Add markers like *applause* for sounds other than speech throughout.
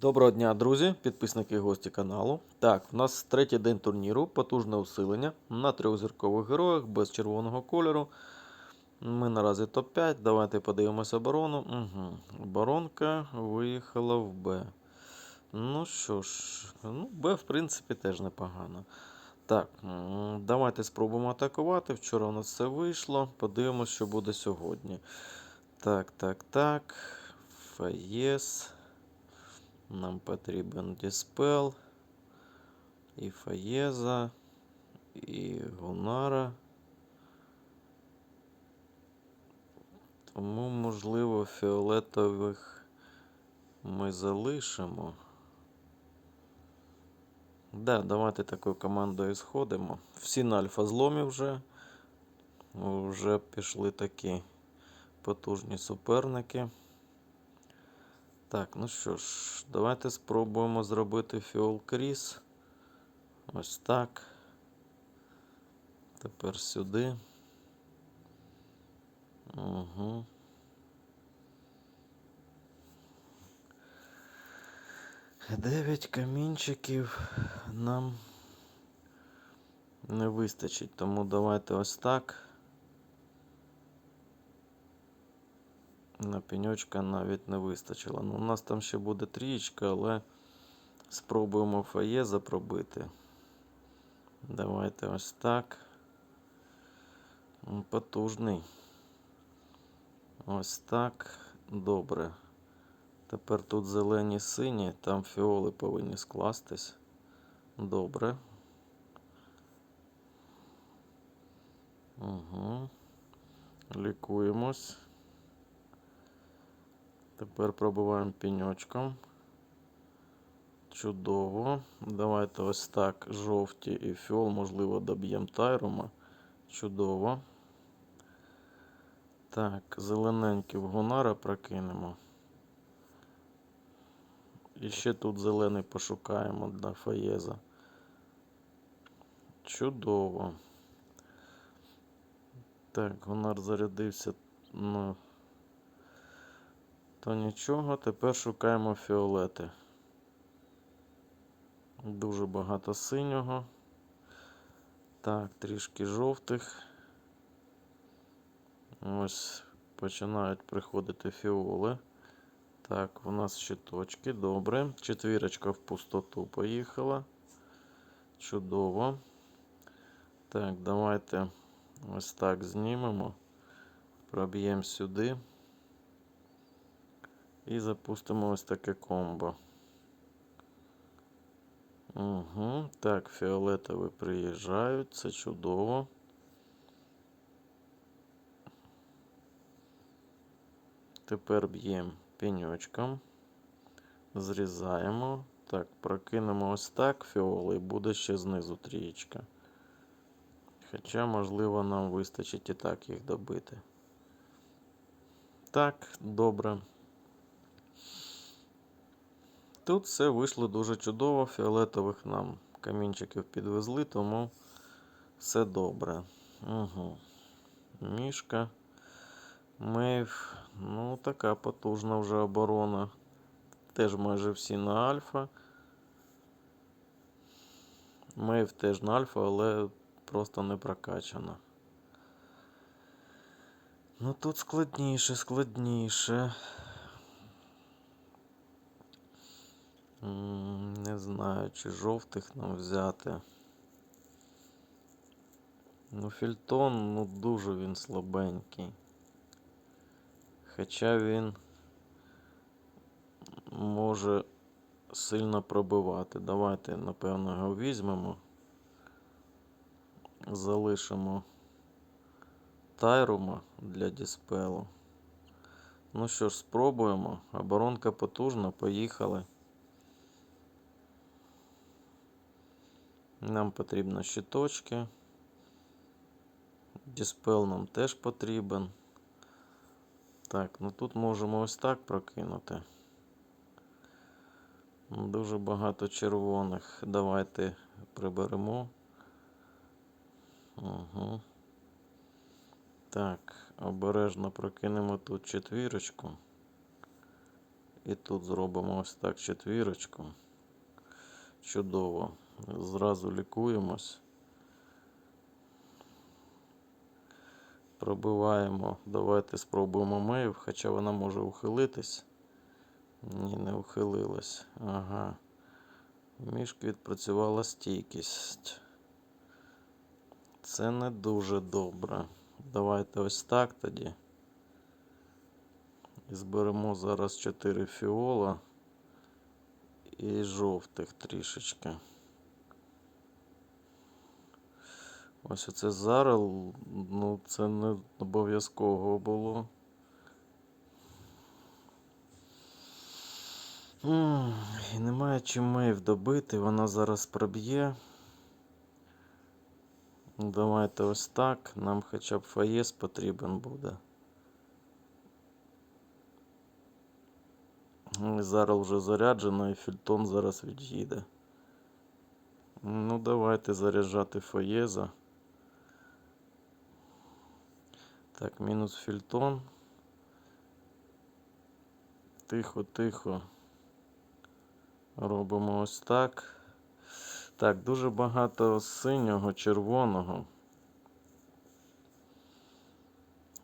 Доброго дня, друзі, підписники і гості каналу. Так, у нас третій день турніру, потужне усилення на трьохзіркових героях без червоного кольору. Ми наразі топ-5. Давайте подивимося оборону. Угу. Оборонка виїхала в Б. Ну що ж, ну, Б, в принципі, теж непогано. Так, давайте спробуємо атакувати. Вчора у нас все вийшло. Подивимось, що буде сьогодні. Так, так, так. Фаєс. Нам потрібен Діспел, і Фаєза, і Гунара. Тому, можливо, фіолетових ми залишимо. Да, давайте такою командою сходимо. Всі на альфа зломі вже. Вже пішли такі потужні суперники. Так, ну що ж, давайте спробуємо зробити фіол кріс. Ось так. Тепер сюди. Угу. Дев'ять камінчиків нам не вистачить, тому давайте ось так. На пеньочка навіть не вистачило. Ну, у нас там ще буде трієчка, але спробуємо фає запробити. Давайте ось так. Потужний. Ось так. Добре. Тепер тут зелені сині, там фіоли повинні скластись. Добре. Угу. Лікуємось. Тепер пробиваємо піньочком. Чудово. Давайте ось так. Жовті і фіол, можливо, доб'ємо тайрума. Чудово. Так, зелененький в Гунара прокинемо. І ще тут зелений пошукаємо для Фаєза. Чудово. Так, Гунар зарядився. Ну, то нічого, тепер шукаємо фіолети. Дуже багато синього. Так, трішки жовтих. Ось починають приходити фіоли. Так, у нас щиточки, добре. Четвірочка в пустоту поїхала. Чудово. Так, давайте ось так знімемо. Проб'ємо сюди. І запустимо ось таке комбо. Угу. Так, фіолетові приїжджають, це чудово. Тепер б'ємо пеньочком. Зрізаємо. Так, прокинемо ось так фіоли і буде ще знизу трієчка. Хоча, можливо, нам вистачить і так їх добити. Так, добре. Тут все вийшло дуже чудово. Фіолетових нам камінчиків підвезли, тому все добре. Угу. Мішка. Мейв. Ну, така потужна вже оборона. Теж майже всі на альфа. Мейв теж на альфа, але просто не прокачана. Ну тут складніше, складніше. М, Не знаю, чи жовтих нам взяти. Ну, Фільтон, ну дуже він слабенький. Хоча він може сильно пробивати. Давайте, напевно, його візьмемо. Залишимо тайрума для діспелу. Ну що ж, спробуємо. Оборонка потужна, поїхали. Нам потрібно щиточки. Діспел нам теж потрібен. Так, ну тут можемо ось так прокинути. Дуже багато червоних. Давайте приберемо. Угу. Так, обережно прокинемо тут четвірочку. І тут зробимо ось так четвірочку. Чудово. Зразу лікуємось. Пробиваємо. Давайте спробуємо мейв, хоча вона може ухилитись. Ні, не ухилилась. Ага. Мішки відпрацювала стійкість. Це не дуже добре. Давайте ось так тоді. І зберемо зараз 4 фіола і жовтих трішечки. Ось оце зараз, ну це не обов'язково було. І немає чим мейв добити, вона зараз проб'є. Давайте ось так. Нам хоча б фаєс потрібен буде. Ну, Зараз вже заряджено і фільтон зараз від'їде. Ну, давайте заряджати фаєза. Так, мінус фільтон. Тихо, тихо. Робимо ось так. Так, дуже багато синього, червоного.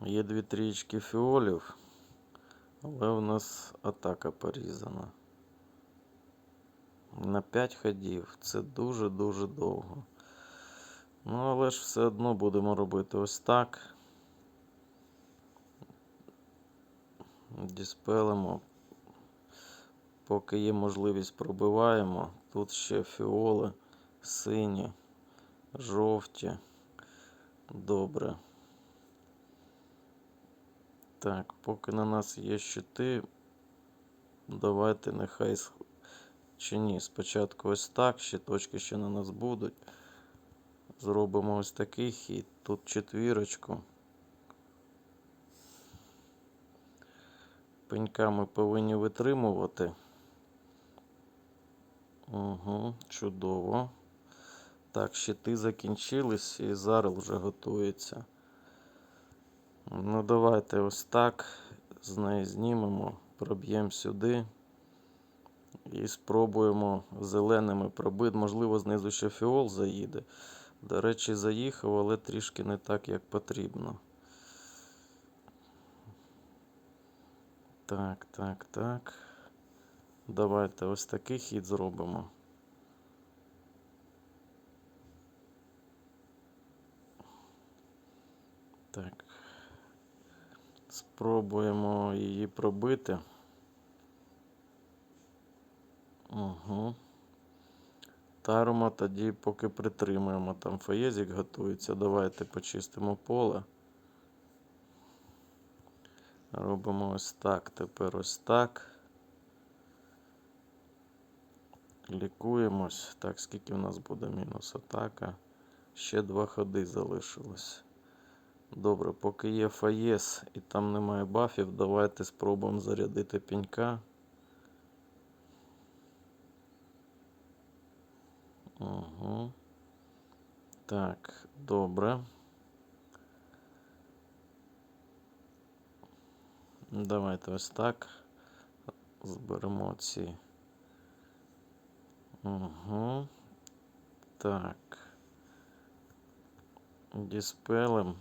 Є дві трієчки фіолів, але у нас атака порізана. На 5 ходів. Це дуже-дуже довго. Ну, але ж все одно будемо робити ось так. Діспелимо. Поки є можливість, пробиваємо. Тут ще фіоли, сині, жовті. Добре. Так, поки на нас є щити, давайте нехай чи ні. Спочатку ось так, щиточки ще на нас будуть. Зробимо ось такий хід. Тут четвірочку. Пенька ми повинні витримувати. Угу, чудово. Так, щити закінчились і зараз вже готується. Ну, давайте ось так. З неї знімемо, проб'ємо сюди. І спробуємо зеленими пробити. Можливо, знизу ще фіол заїде. До речі, заїхав, але трішки не так, як потрібно. Так, так, так. Давайте ось такий хід зробимо. Так. Спробуємо її пробити. Угу. Тарума тоді поки притримуємо. Там фаєзик готується. Давайте почистимо поле. Робимо ось так. Тепер ось так. Лікуємось. Так, скільки в нас буде мінус атака? Ще два ходи залишилось. Добре, поки є фаєс і там немає бафів, давайте спробуємо зарядити пінька. Угу. Так, добре. Давайте ось так. Зберемо ці. Угу. Так. Діспелем.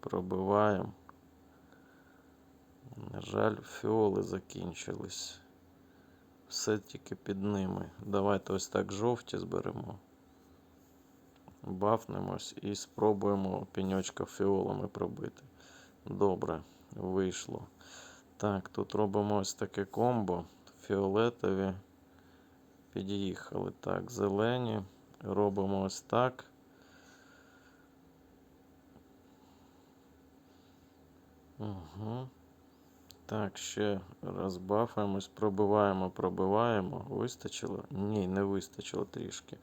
Пробиваємо. На жаль, фіоли закінчились. Все тільки під ними. Давайте ось так жовті зберемо. Бафнемось і спробуємо пеньочка фіолами пробити. Добре, вийшло. Так, тут робимо ось таке комбо. Фіолетові. Під'їхали. Так, зелені. Робимо ось так. Угу. Так, ще розбафаємось, пробиваємо, пробиваємо. Вистачило? Ні, не вистачило трішки.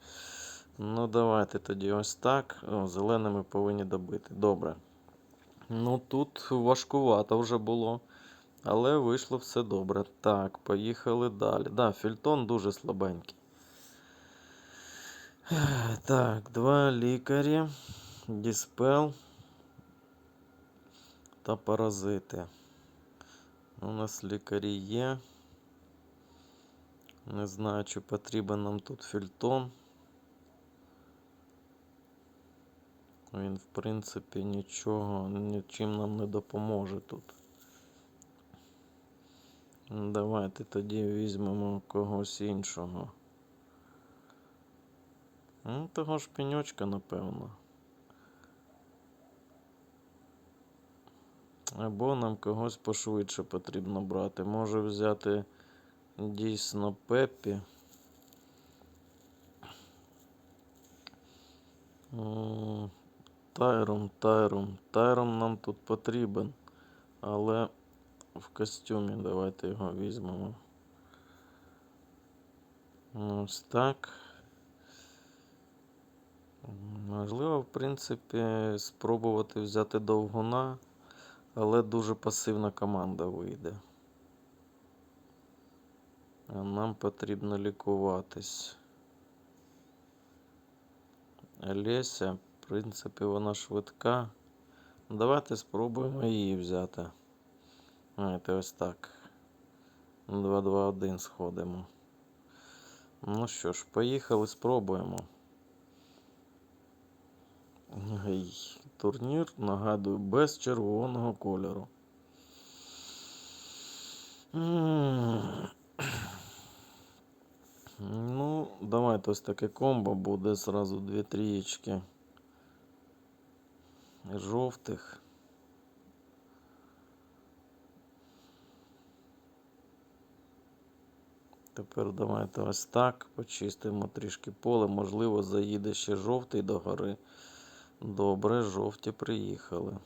Ну, давайте тоді ось так. О, зеленими повинні добити. Добре. Ну, тут важкувато вже було. Але вийшло все добре. Так, поїхали далі. Да, фільтон дуже слабенький. Так, два лікарі. Діспел та паразити. У нас лікарі є. Не знаю, чи потрібен нам тут фільтон. Він, в принципі, нічого, нічим нам не допоможе тут. Давайте тоді візьмемо когось іншого. Ну, того ж пеньочка, напевно. Або нам когось пошвидше потрібно брати. Може взяти дійсно Пеппі. М, Тайром, Тайром. Тайром нам тут потрібен. Але в костюмі давайте його візьмемо. Ось так. Можливо, в принципі, спробувати взяти довгуна, але дуже пасивна команда вийде. А нам потрібно лікуватись. Олеся, принципі, вона швидка. Давайте спробуємо її взяти. Знаєте, ось так. 2-2-1 сходимо. Ну що ж, поїхали, спробуємо. Ай, Турнір, нагадую, без червоного кольору. Ну, давайте ось таке комбо буде зразу дві трієчки жовтих. Тепер давайте ось так. Почистимо трішки поле. Можливо, заїде ще жовтий до гори. Добре, жовті приїхали.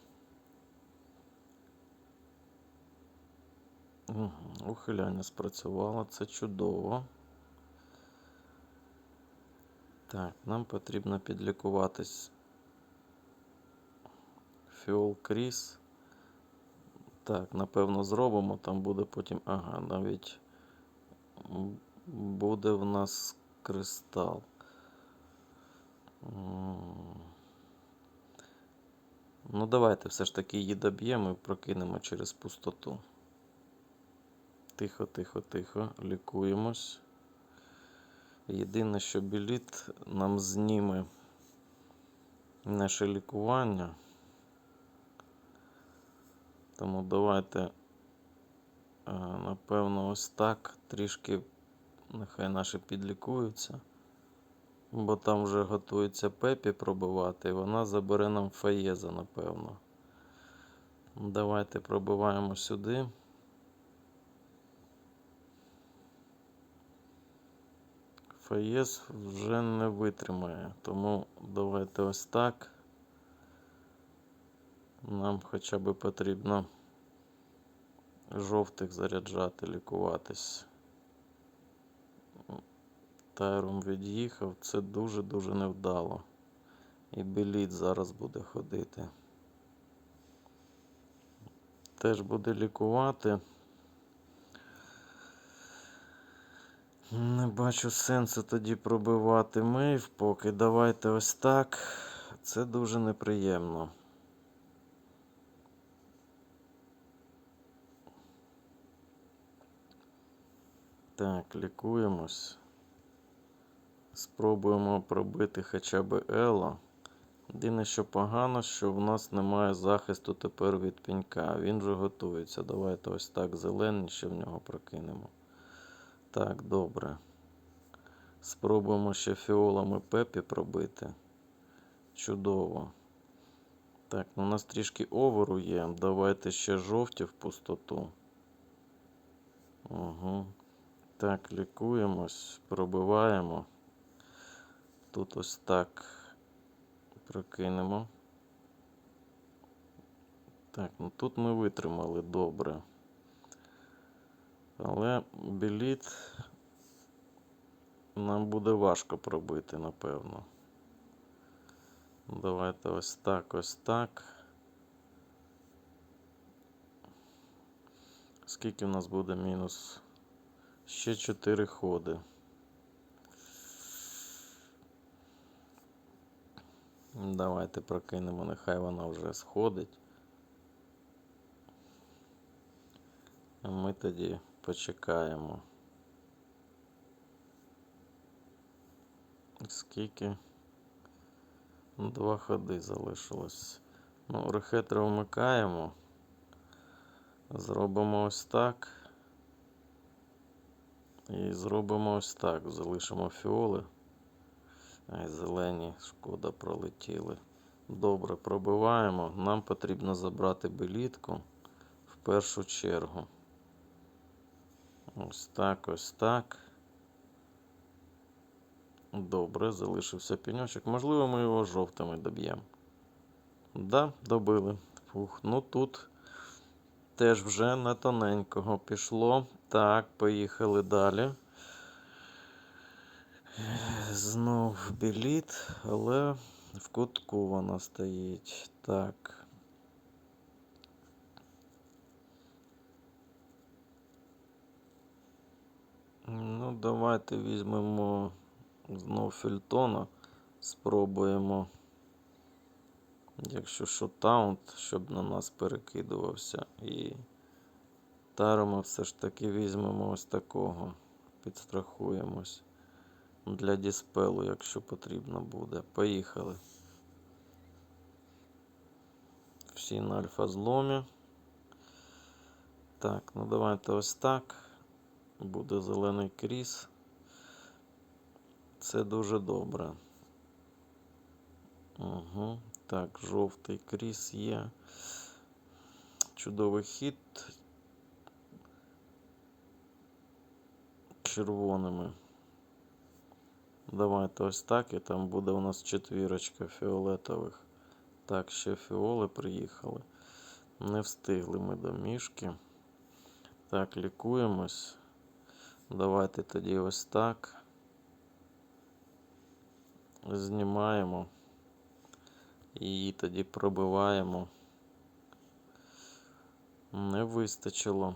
Ухиляння спрацювало, це чудово. Так, нам потрібно підлікуватись. Фіол Кріс. Так, напевно, зробимо. Там буде потім. Ага, навіть буде в нас кристал. Ну, давайте все ж таки її доб'ємо і прокинемо через пустоту. Тихо, тихо, тихо. Лікуємось. Єдине, що біліт нам зніме наше лікування. Тому давайте, е, напевно, ось так трішки нехай наші підлікуються. Бо там вже готується Пепі пробивати, і вона забере нам Фаєза, напевно. Давайте пробиваємо сюди. Фаєз вже не витримає, тому давайте ось так. Нам хоча б потрібно жовтих заряджати, лікуватись. Тайром від'їхав, це дуже-дуже невдало. І біліт зараз буде ходити. Теж буде лікувати. Не бачу сенсу тоді пробивати мейв, поки давайте ось так. Це дуже неприємно. Так, лікуємось. Спробуємо пробити хоча б Ело. Єдине, що погано, що в нас немає захисту тепер від пенька. Він вже готується. Давайте ось так зелений ще в нього прокинемо. Так, добре. Спробуємо ще фіолами Пепі пробити. Чудово. Так, ну у нас трішки оверу є. Давайте ще жовті в пустоту. Угу. Так, лікуємось, пробиваємо. Тут ось так прокинемо. Так, ну тут ми витримали добре. Але біліт нам буде важко пробити, напевно. Давайте ось так, ось так. Скільки в нас буде мінус? Ще 4 ходи. Давайте прокинемо, нехай вона вже сходить. А ми тоді почекаємо. Скільки? Два ходи залишилось. Ну, рехетри вмикаємо. Зробимо ось так. І зробимо ось так. Залишимо фіоли. Ай, зелені, шкода, пролетіли. Добре, пробиваємо. Нам потрібно забрати белітку в першу чергу. Ось так, ось так. Добре, залишився пеньочок. Можливо, ми його жовтими доб'ємо. Да, добили. Фух, ну тут теж вже на тоненького пішло. Так, поїхали далі. Знов біліт, але в кутку вона стоїть. Так. Ну, давайте візьмемо знов фільтона. Спробуємо. Якщо що таунт, щоб на нас перекидувався. І таримо все ж таки візьмемо ось такого. Підстрахуємось. Для діспелу, якщо потрібно буде. Поїхали. Всі на альфа зломі. Так, ну давайте ось так. Буде зелений кріс. Це дуже добре. Угу. Так, жовтий кріс є. Чудовий хід. Червоними. Давайте ось так. І там буде у нас четвірочка фіолетових. Так, ще фіоли приїхали. Не встигли ми до мішки. Так, лікуємось. Давайте тоді ось так. Знімаємо. І тоді пробиваємо. Не вистачило.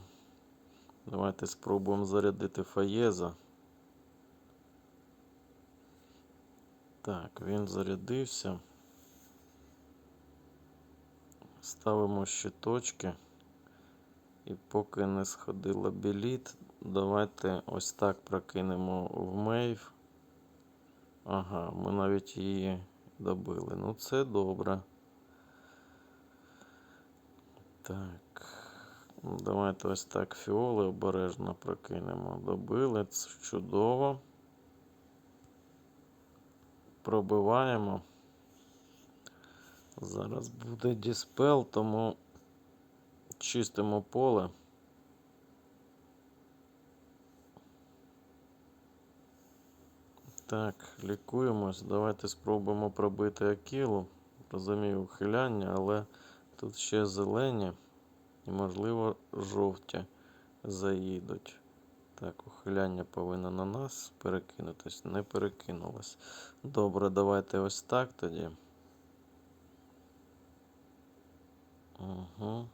Давайте спробуємо зарядити фаєза. Так, він зарядився. Ставимо щиточки. І поки не сходила біліт, давайте ось так прокинемо в мейв. Ага, ми навіть її добили. Ну, це добре. Так. Ну, Давайте ось так фіоли обережно прокинемо. Добили. Це чудово. Пробиваємо. Зараз буде діспел, тому чистимо поле. Так, лікуємось. Давайте спробуємо пробити акілу. Розумію ухиляння, але тут ще зелені і, можливо, жовті заїдуть. Так, ухиляння повинно на нас перекинутись. Не перекинулось. Добре, давайте ось так тоді. Угу.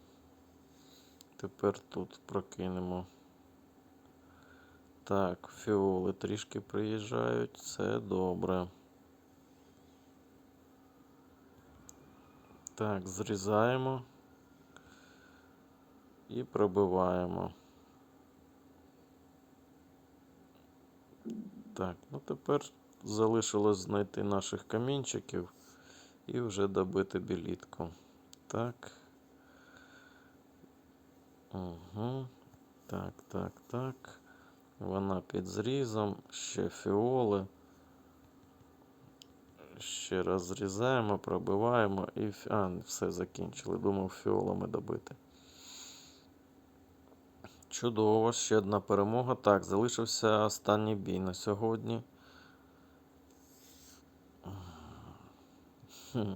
Тепер тут прокинемо. Так, фіоли трішки приїжджають, це добре. Так, зрізаємо і пробиваємо. Так, ну тепер залишилось знайти наших камінчиків і вже добити білітку. Так. Угу. Так, так, так. Вона під зрізом, ще фіоли. Ще раз зрізаємо, пробиваємо і а, все закінчили. Думав фіолами добити. Чудово, ще одна перемога. Так, залишився останній бій на сьогодні. Хм.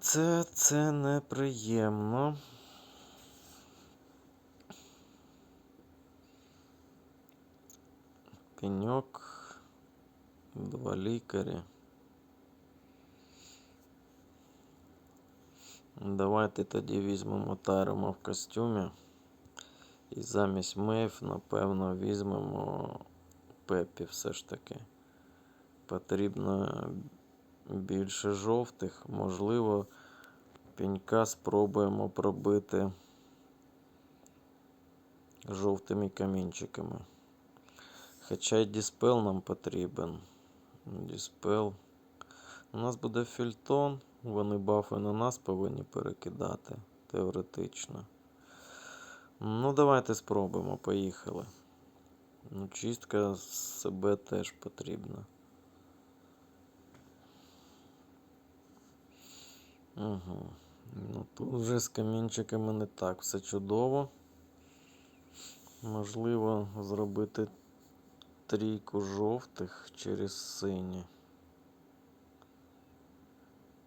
Це, це неприємно. Пеньок, два лікарі. Давайте тоді візьмемо Тайрома в костюмі. І замість Мейв, напевно, візьмемо Пеппі все ж таки. Потрібно більше жовтих. Можливо, пенька спробуємо пробити жовтими камінчиками. Хоча й діспел нам потрібен. Діспел. У нас буде фільтон. Вони бафи на нас повинні перекидати. Теоретично. Ну, давайте спробуємо. Поїхали. Ну, чистка себе теж потрібна. Угу. Ну, тут вже з камінчиками не так все чудово. Можливо, зробити трійку жовтих через сині.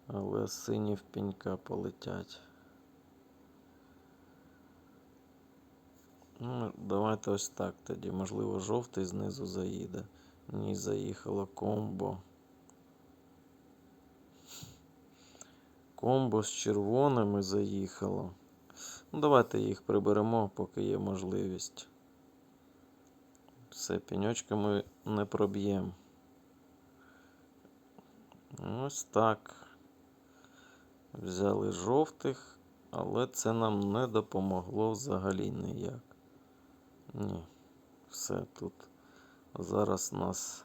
Але сині в пінька полетять. Ну, давайте ось так тоді. Можливо, жовтий знизу заїде. Ні, заїхало комбо. Комбо з червоними заїхало. Ну, давайте їх приберемо, поки є можливість. Все, пеньочка ми не проб'ємо. Ось так. Взяли жовтих, але це нам не допомогло взагалі ніяк. Ні. Все тут. Зараз нас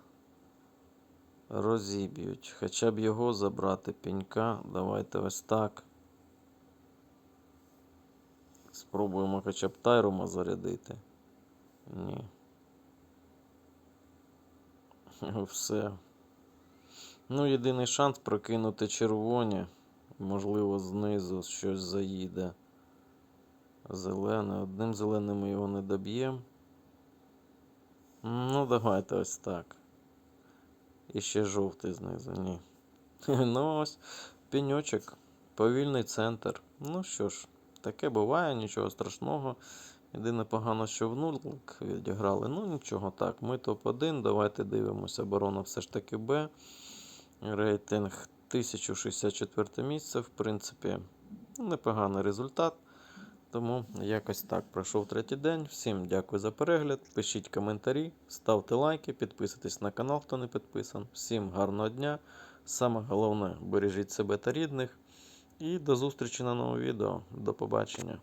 розіб'ють. Хоча б його забрати пенька. Давайте ось так. Спробуємо хоча б тайрума зарядити. Ні. *laughs* Все. Ну, єдиний шанс прокинути червоні. Можливо, знизу щось заїде. Зелене. Одним зеленим ми його не доб'ємо. Ну, давайте ось так. І ще жовтий знизу, ні. *laughs* Ну ось, пеньочок, повільний центр. Ну що ж, таке буває, нічого страшного. Єдине погано, що в нулик відіграли. Ну нічого так. Ми топ-1. Давайте дивимося. Оборона все ж таки Б. Рейтинг 1064 місце. В принципі, непоганий результат. Тому якось так пройшов третій день. Всім дякую за перегляд. Пишіть коментарі, ставте лайки, підписуйтесь на канал, хто не підписан. Всім гарного дня. Саме головне, бережіть себе та рідних. І до зустрічі на новому відео. До побачення.